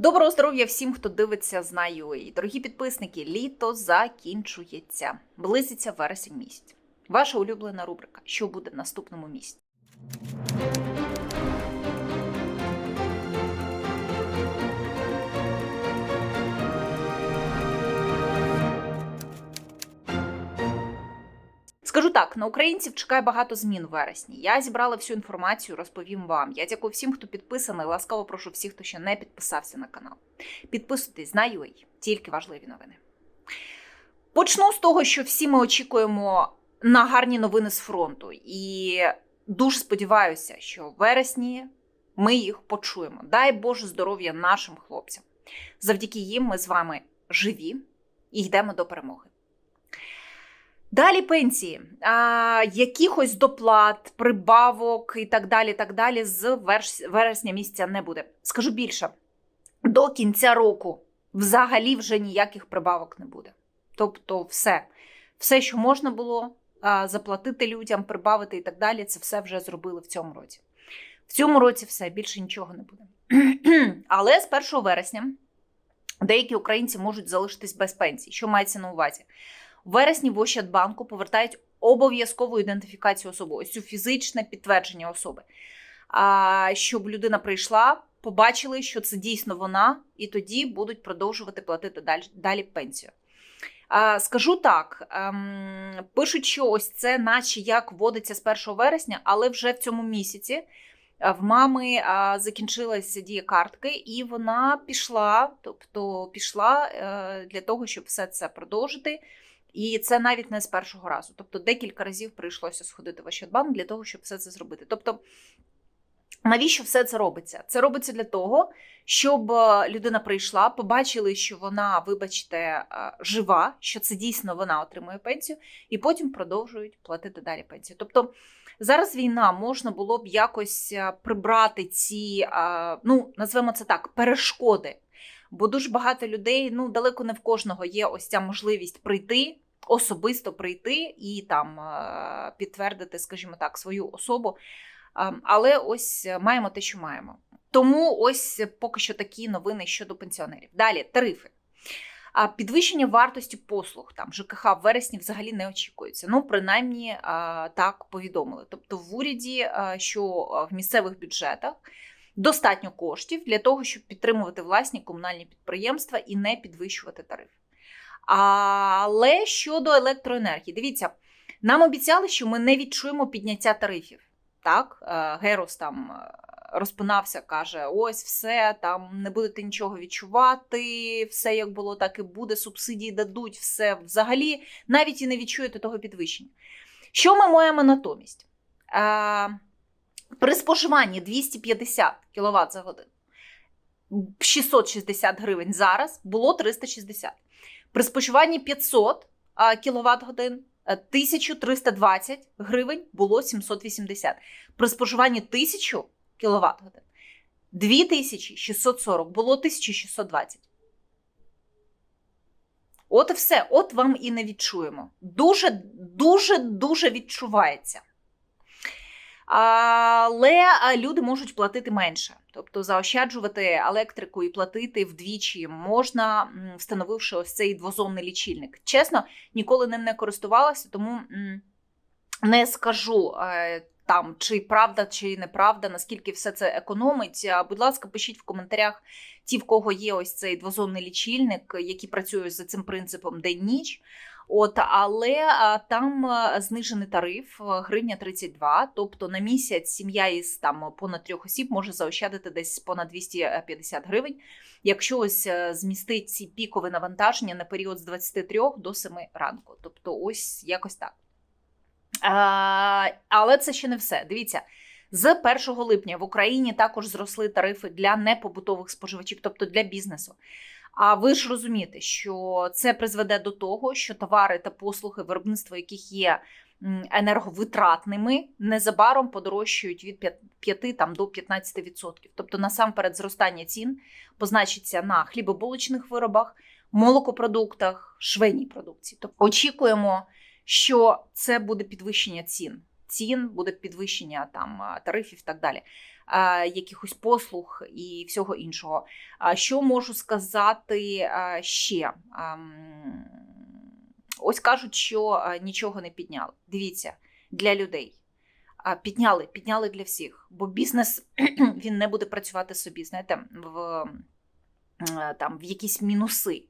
Доброго здоров'я всім, хто дивиться з UA. Дорогі підписники, літо закінчується. Близиться вересень місяць. Ваша улюблена рубрика. Що буде в наступному місяці? Скажу так, на українців чекає багато змін в вересні. Я зібрала всю інформацію, розповім вам. Я дякую всім, хто підписаний. Ласкаво прошу всіх, хто ще не підписався на канал. Підписуйтесь на UA, тільки важливі новини. Почну з того, що всі ми очікуємо на гарні новини з фронту. І дуже сподіваюся, що в вересні ми їх почуємо. Дай Боже здоров'я нашим хлопцям. Завдяки їм ми з вами живі і йдемо до перемоги. Далі пенсії, а, якихось доплат, прибавок і так далі. так далі з вересня місяця не буде. Скажу більше, до кінця року взагалі вже ніяких прибавок не буде. Тобто, все, все, що можна було а, заплатити людям, прибавити і так далі, це все вже зробили в цьому році. В цьому році все більше нічого не буде. Але з 1 вересня деякі українці можуть залишитись без пенсії. Що мається на увазі? Вересні в Ощадбанку повертають обов'язкову ідентифікацію особи, ось цю фізичне підтвердження особи. А, щоб людина прийшла, побачили, що це дійсно вона, і тоді будуть продовжувати платити далі, далі пенсію. Скажу так: ем, пишуть, що ось це, наче як вводиться з 1 вересня, але вже в цьому місяці. В мами закінчилася дія картки, і вона пішла, тобто пішла е, для того, щоб все це продовжити. І це навіть не з першого разу. Тобто декілька разів прийшлося сходити в Ощадбанк для того, щоб все це зробити. Тобто, навіщо все це робиться? Це робиться для того, щоб е, людина прийшла, побачили, що вона, вибачте, е, жива, що це дійсно вона отримує пенсію, і потім продовжують платити далі пенсію. Тобто зараз війна можна було б якось е, прибрати ці, ну назвемо це так, перешкоди. Бо дуже багато людей, ну далеко не в кожного є ось ця можливість прийти, особисто прийти і там е, підтвердити, скажімо так, свою особу. Але ось маємо те, що маємо. Тому ось поки що такі новини щодо пенсіонерів. Далі тарифи. А підвищення вартості послуг там ЖКХ в вересні взагалі не очікується. Ну, принаймні а, так повідомили. Тобто, в уряді, що в місцевих бюджетах достатньо коштів для того, щоб підтримувати власні комунальні підприємства і не підвищувати тарифи. Але щодо електроенергії, дивіться, нам обіцяли, що ми не відчуємо підняття тарифів. Так, Е, Герос там е, розпинався, каже: ось все, там не будете нічого відчувати, все як було, так і буде, субсидії дадуть, все взагалі навіть і не відчуєте того підвищення. Що ми маємо натомість? Е, При споживанні 250 кВт за годину, 660 гривень зараз було 360. При споживанні 500 кВт годин 1320 гривень було 780. При споживанні 1000 кВт годин 2640 було 1620. От і все. От вам і не відчуємо. Дуже, дуже, дуже відчувається. Але люди можуть платити менше. Тобто заощаджувати електрику і платити вдвічі можна, встановивши ось цей двозонний лічильник. Чесно, ніколи ним не користувалася, тому не скажу е, там, чи правда, чи неправда, наскільки все це економить. Будь ласка, пишіть в коментарях ті, в кого є ось цей двозонний лічильник, які працюють за цим принципом день-ніч. От, але там знижений тариф а, гривня 32, тобто на місяць сім'я із там понад трьох осіб може заощадити десь понад 250 гривень, якщо ось е, змістить ці пікові навантаження на період з 23 до 7 ранку. Тобто, ось якось так. А, але це ще не все. Дивіться. З 1 липня в Україні також зросли тарифи для непобутових споживачів, тобто для бізнесу. А ви ж розумієте, що це призведе до того, що товари та послуги, виробництва яких є енерговитратними, незабаром подорожчають від 5 там, до 15%. Тобто, насамперед, зростання цін позначиться на хлібобулочних виробах, молокопродуктах, швейній продукції. Тобто очікуємо, що це буде підвищення цін. Цін буде підвищення там тарифів і так далі. Е, якихось послуг і всього іншого. Що можу сказати е, ще? Ем, Ось кажуть, що е, нічого не підняли. Дивіться, для людей. Підняли, підняли для всіх, бо бізнес він не буде працювати собі, знаєте, в, там, в якісь мінуси.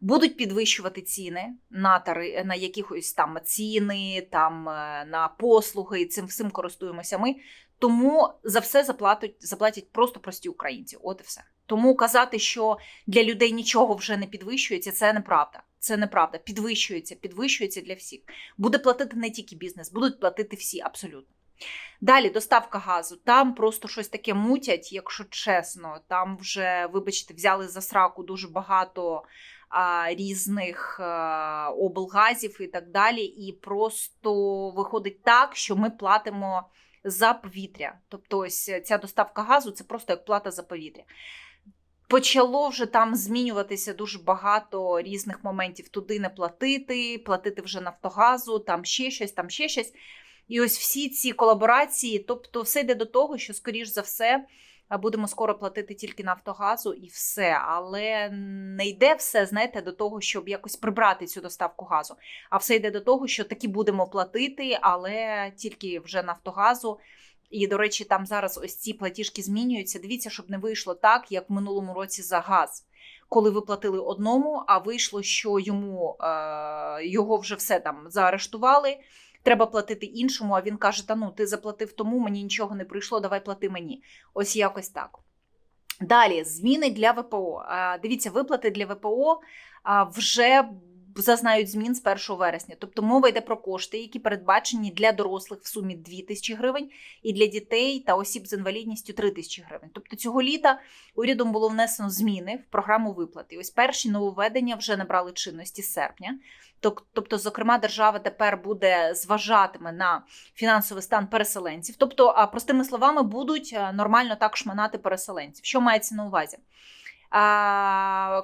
Будуть підвищувати ціни на тари, на якихось там ціни, там на послуги, цим всім користуємося ми. Тому за все заплатять, заплатять просто прості українці. От і все. Тому казати, що для людей нічого вже не підвищується, це неправда. Це неправда. Підвищується, підвищується для всіх. Буде платити не тільки бізнес, будуть платити всі абсолютно. Далі доставка газу. Там просто щось таке мутять, якщо чесно. Там вже, вибачте, взяли за сраку дуже багато а, різних а, облгазів і так далі. І просто виходить так, що ми платимо за повітря. Тобто, ось ця доставка газу це просто як плата за повітря. Почало вже там змінюватися дуже багато різних моментів. Туди не платити, платити вже Нафтогазу, там ще щось, там ще щось. І ось всі ці колаборації, тобто, все йде до того, що, скоріш за все, будемо скоро платити тільки Нафтогазу і все. Але не йде все, знаєте, до того, щоб якось прибрати цю доставку газу. А все йде до того, що таки будемо платити, але тільки вже Нафтогазу. І, до речі, там зараз ось ці платіжки змінюються. Дивіться, щоб не вийшло так, як в минулому році за газ. Коли ви платили одному, а вийшло, що йому е, його вже все там заарештували. Треба платити іншому. А він каже: Та ну ти заплатив тому, мені нічого не прийшло, давай плати мені. Ось якось так. Далі зміни для ВПО. Дивіться, виплати для ВПО вже зазнають змін з 1 вересня. Тобто мова йде про кошти, які передбачені для дорослих в сумі 2 тисячі гривень, і для дітей та осіб з інвалідністю 3 тисячі гривень. Тобто цього літа урядом було внесено зміни в програму виплати. Ось перші нововведення вже набрали чинності з серпня. Тобто, зокрема, держава тепер буде зважатиме на фінансовий стан переселенців. Тобто, простими словами, будуть нормально так шманати переселенців. Що мається на увазі?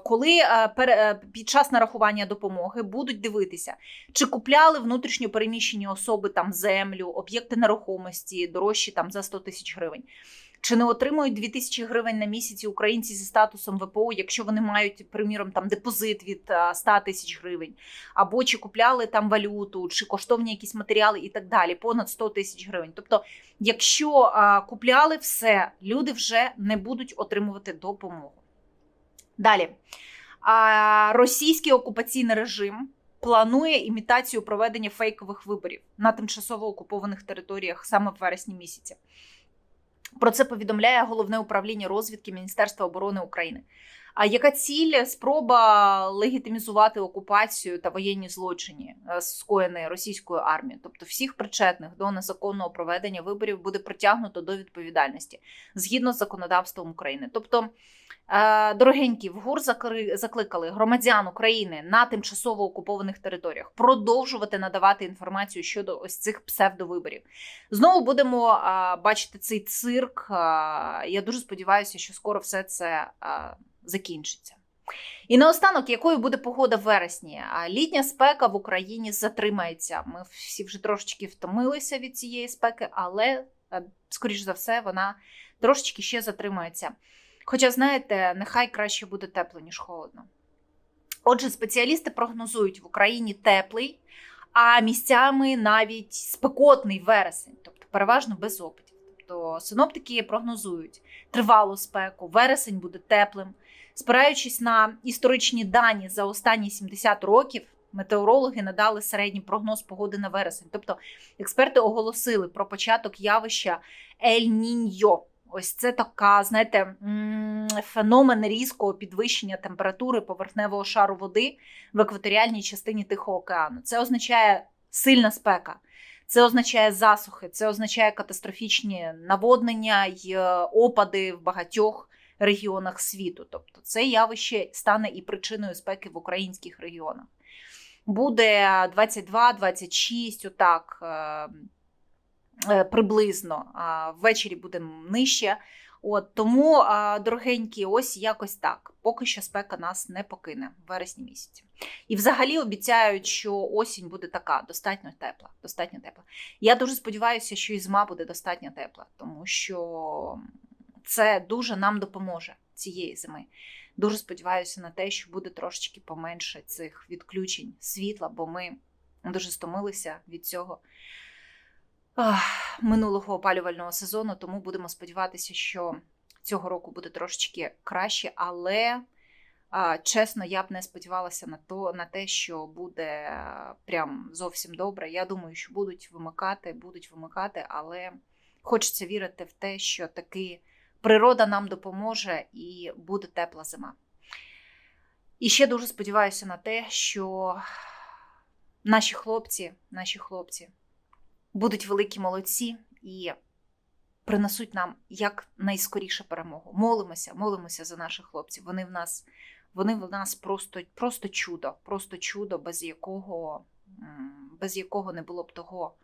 Коли е, під час нарахування допомоги будуть дивитися, чи купляли внутрішньо переміщені особи там землю, об'єкти нерухомості, дорожчі там за 100 тисяч гривень. Чи не отримують 2 тисячі гривень на місяці українці зі статусом ВПО, якщо вони мають, приміром, там депозит від 100 тисяч гривень, або чи купляли там валюту, чи коштовні якісь матеріали і так далі, понад 100 тисяч гривень. Тобто, якщо а, купляли все, люди вже не будуть отримувати допомогу. Далі. Російський окупаційний режим планує імітацію проведення фейкових виборів на тимчасово окупованих територіях саме в вересні місяці. Про це повідомляє головне управління розвідки Міністерства оборони України. А яка ціль спроба легітимізувати окупацію та воєнні злочини, е, скоєні російською армією? Тобто всіх причетних до незаконного проведення виборів буде притягнуто до відповідальності згідно з законодавством України. Тобто, е, дорогенькі, в ГУР закликали громадян України на тимчасово окупованих територіях продовжувати надавати інформацію щодо ось цих псевдовиборів. Знову будемо бачити цей цирк. Я дуже сподіваюся, що скоро все це закінчиться. І наостанок, якою буде погода в вересні? Літня спека в Україні затримається. Ми всі вже трошечки втомилися від цієї спеки, але, е, скоріш за все, вона трошечки ще затримається. Хоча, знаєте, нехай краще буде тепло, ніж холодно. Отже, спеціалісти прогнозують в Україні теплий, а місцями навіть спекотний вересень, тобто переважно без опитів. Тобто синоптики прогнозують тривалу спеку, вересень буде теплим. Спираючись на історичні дані за останні 70 років, метеорологи надали середній прогноз погоди на вересень. Тобто експерти оголосили про початок явища Ель-Ніньо. Ось це така, знаєте, феномен різкого підвищення температури поверхневого шару води в екваторіальній частині Тихого океану. Це означає сильна спека, це означає засухи, це означає катастрофічні наводнення й е, опади в багатьох регіонах світу. Тобто це явище стане і причиною спеки в українських регіонах. Буде 22-26, отак е, е, приблизно. Ввечері буде нижче. От тому, дорогенькі, ось якось так. Поки що спека нас не покине в вересні місяці. І взагалі обіцяють, що осінь буде така, достатньо тепла. Достатньо тепла. Я дуже сподіваюся, що і зима буде достатньо тепла, тому що це дуже нам допоможе цієї зими. Дуже сподіваюся на те, що буде трошечки поменше цих відключень світла, бо ми дуже стомилися від цього минулого опалювального сезону. Тому будемо сподіватися, що цього року буде трошечки краще, але чесно, я б не сподівалася на то на те, що буде прям зовсім добре. Я думаю, що будуть вимикати, будуть вимикати, але хочеться вірити в те, що таки природа нам допоможе і буде тепла зима. І ще дуже сподіваюся на те, що наші хлопці, наші хлопці будуть великі молодці і принесуть нам як найскоріше перемогу. Молимося, молимося за наших хлопців. Вони в нас, вони в нас просто, просто чудо, просто чудо, без якого, без якого не було б того,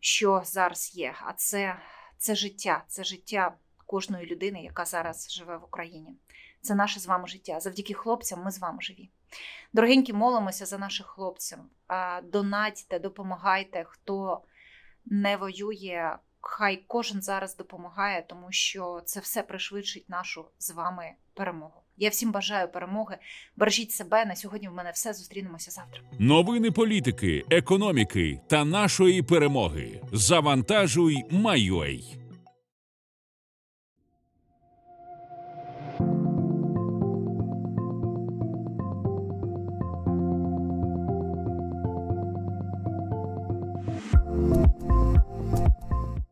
що зараз є. А це, це життя, це життя кожної людини, яка зараз живе в Україні. Це наше з вами життя. Завдяки хлопцям ми з вами живі. Дорогенькі, молимося за наших хлопців. Донатьте, допомагайте, хто не воює. Хай кожен зараз допомагає, тому що це все пришвидшить нашу з вами перемогу. Я всім бажаю перемоги. Бережіть себе. На сьогодні в мене все. Зустрінемося завтра. Новини політики, економіки та нашої перемоги. Завантажуй, Майой.